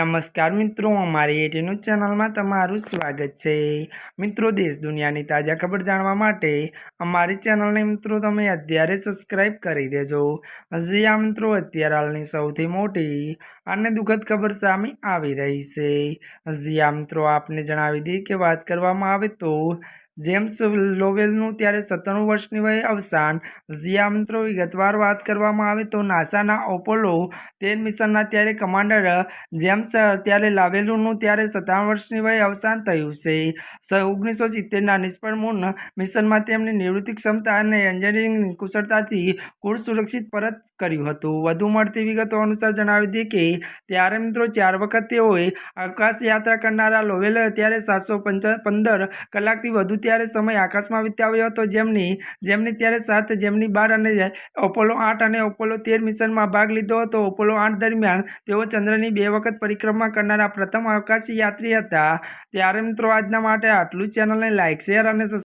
નમસ્કાર મિત્રો, અમારી એટીનું ચેનલમાં તમારું સ્વાગત છે. મિત્રો, દેશ દુનિયાની તાજા ખબર જાણવા માટે અમારી ચેનલને મિત્રો તમે અત્યારે સબસ્ક્રાઇબ કરી દેજો. હજી આ મિત્રો, અત્યારે હાલની સૌથી મોટી અને દુઃખદ ખબર સામે આવી રહી છે. હજી આ મિત્રો, આપને જણાવી દઈએ કે વાત કરવામાં આવે તો જેમ્સ લોવેલનું ત્યારે સત્તાણું વર્ષની વયે અવસાન. જ્યાં મિત્રો, વિગતવાર વાત કરવામાં આવે તો નાસાના ઓપોલો તેર મિશનના ત્યારે કમાન્ડર જેમ્સ ત્યારે લાવેલુનું ત્યારે સત્તાણું વર્ષની વયે અવસાન થયું છે. ઓગણીસો સિત્તેરના નિષ્ફળ મૂન મિશનમાં તેમની નિવૃત્તિ ક્ષમતા અને એન્જિનિયરિંગ કુશળતાથી કુળ સુરક્ષિત પરત કર્યું હતું. વધુ મળતી વિગતો અનુસાર જણાવી દઈએ કે, ત્યારે મિત્રો ચાર વખત તેઓએ આકાશ યાત્રા કરનારા લોવેલ ત્યારે સાતસો પંદર કલાકથી વધુ ત્યારે સમય આકાશમાં વિતાવ્યો હતો. જેમની જેમની ત્યારે સાત, જેમની બાર અને ઓપોલો આઠ અને ઓપોલો તેર મિશનમાં ભાગ લીધો હતો. ઓપોલો આઠ દરમિયાન તેઓ ચંદ્રની બે વખત પરિક્રમા કરનારા પ્રથમ અવકાશી યાત્રી હતા. ત્યારે મિત્રો, આજના માટે આટલું ચેનલને લાઇક શેર અને